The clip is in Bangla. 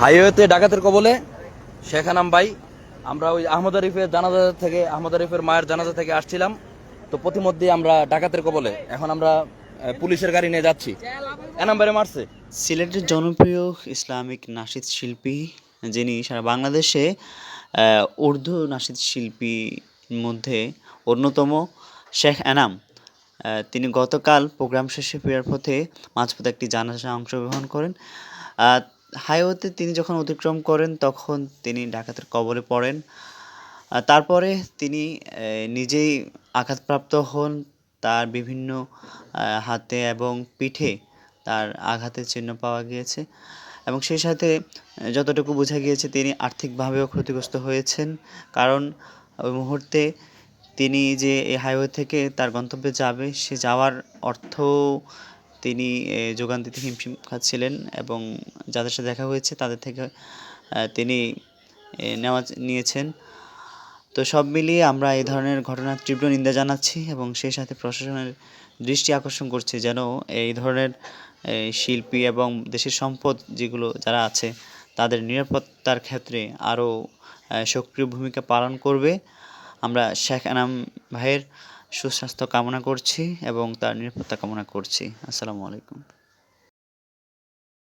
হাইওয়েতে ডাকাতের কবলে শেখ আনাম ভাই। আমরা ওই আহমদ আরিফের জানাজা থেকে, আহমদ আরিফের মায়ের জানাজা থেকে আসছিলাম। তো প্রতিমধ্যে আমরা ডাকাতের কবলে। এখন আমরা পুলিশের গাড়ি নিয়ে যাচ্ছি। এনাম বাইরে মারছে। সিলেটের জনপ্রিয় ইসলামিক নাসিদ শিল্পী, যিনি সারা বাংলাদেশে উর্দু নাশিদ শিল্পীর মধ্যে অন্যতম শেখ এনাম তিনি গতকাল প্রোগ্রাম শেষে ফেরার পথে মাঝপথে একটি জানাজা অংশগ্রহণ করেন। হাইওয়েতে তিনি যখন অতিক্রম করেন, তখন তিনি ডাকাতের কবলে পড়েন। তারপরে তিনি নিজেই আঘাতপ্রাপ্ত হন। তার বিভিন্ন হাতে এবং পিঠে তার আঘাতের চিহ্ন পাওয়া গিয়েছে। এবং সেই সাথে যতটুকু বোঝা গিয়েছে, তিনি আর্থিকভাবেও ক্ষতিগ্রস্ত হয়েছেন। কারণ, ওই মুহূর্তে তিনি যে এই হাইওয়ে থেকে তার গন্তব্যে যাবে, সে যাওয়ার অর্থ তিনি যোগান দিতে হিমশিম খাচ্ছিলেন এবং যাদের সাথে দেখা হয়েছে তাদের থেকে তিনি নেওয়া নিয়েছেন। তো সব মিলিয়ে আমরা এই ধরনের ঘটনার তীব্র নিন্দা জানাচ্ছি এবং সেই সাথে প্রশাসনের দৃষ্টি আকর্ষণ করছি যেন এই ধরনের শিল্পী এবং দেশের সম্পদ যেগুলো যারা আছে তাদের নিরাপত্তার ক্ষেত্রে আরও সক্রিয় ভূমিকা পালন করবে। আমরা শেখ আনাম ভাইয়ের সুস্বাস্থ্য কামনা করছি এবং তার নিরাপত্তা কামনা করছি। আসসালামু আলাইকুম।